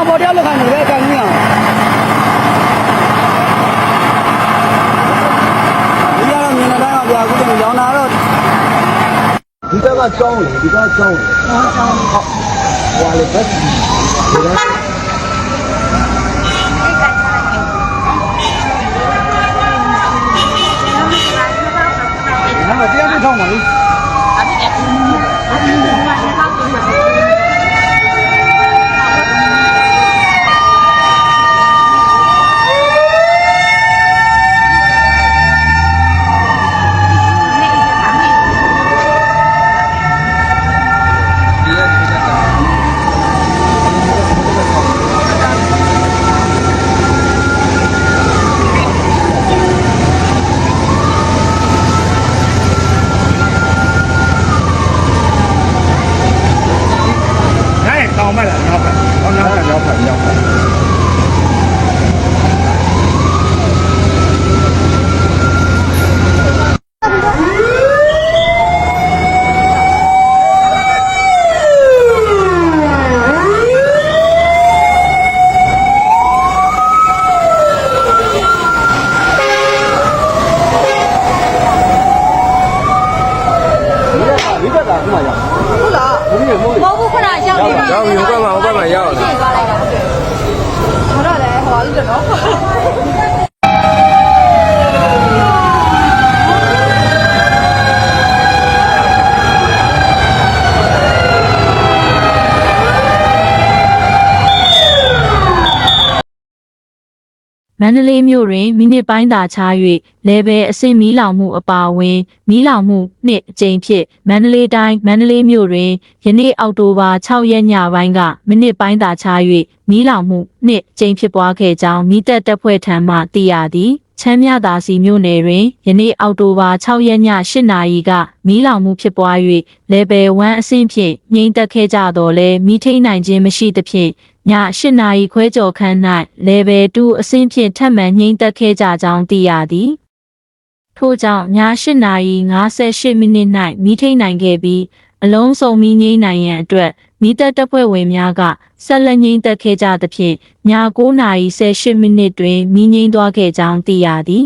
အောင်ပေါ်တရားလောက်ခံနေတယ်ကံကြီးအောင်ဒီကတော့မြင်တဲ့တိုင်းပါဗျာအခုတည်းရောင်းတာတော့ဒီဘက်ကကျောင်းလေဒီဘက်ကကျောင်းလေကျောင်းဟုတ်ဟွာလေဘက်ဒီလား那这样就上网了。 ခုမှရောက်ဟုတ်လားဘူးလေမို့လေမဟုတ်ဘူးခဏရောက်နေပါရောက်ပြီဟိုဘက်မှာဟိုဘက်မှာရောက်လာရှင်းသွားလိုက်တာဟုတ်တယ်ဟုတ်တော့လေဟောလို့တော့ မန္တလေးမြို့တွင်မိနစ်ပိုင်းသာခြား၍လေဘယ်အဆင့်မီးလောင်မှုအပါအဝင်မီးလောင်မှုနှစ်အကြိမ်ဖြင့်မန္တလေးတိုင်းမန္တလေးမြို့တွင်ယနေ့အောက်တိုဘာ6ရက်ညပိုင်းကမိနစ်ပိုင်းသာခြား၍မီးလောင်မှုနှစ်အကြိမ်ဖြစ်ပွားခဲ့ကြောင်းမိသက်တပ်ဖွဲ့ထံမှသိရသည် ချမ်းမြသာစီမြို့နယ်တွင်ယနေ့အောက်တိုဘာ6ရက်ည8နာရီကမီးလောင်မှုဖြစ်ပွား၍လေဘယ်1အဆင့်ဖြင့်ငြိမ်းသက်ခဲ့ကြတော်လဲမိထိန်နိုင်ခြင်းမရှိသဖြင့်ည8နာရီခွဲကျော်ခန့်၌ level 2အဆင့်ဖြင့်ထပ်မံညှိမ့်သက်ခဲ့ကြကြောင်းသိရသည်ထို့ကြောင့်ည8နာရီ58မိနစ်၌မိထိန်နိုင်ခဲ့ပြီးအလုံးစုံမိငိမ့်နိုင်ရန်အတွက် မိသက်တပ်ဖွဲ့ဝင်များကဆက်လက်ညှိမ့်သက်ခဲ့ကြသဖြင့်ည9နာရီ18မိနစ်တွင်မိငိမ့်သွားခဲ့ကြောင်းသိရသည်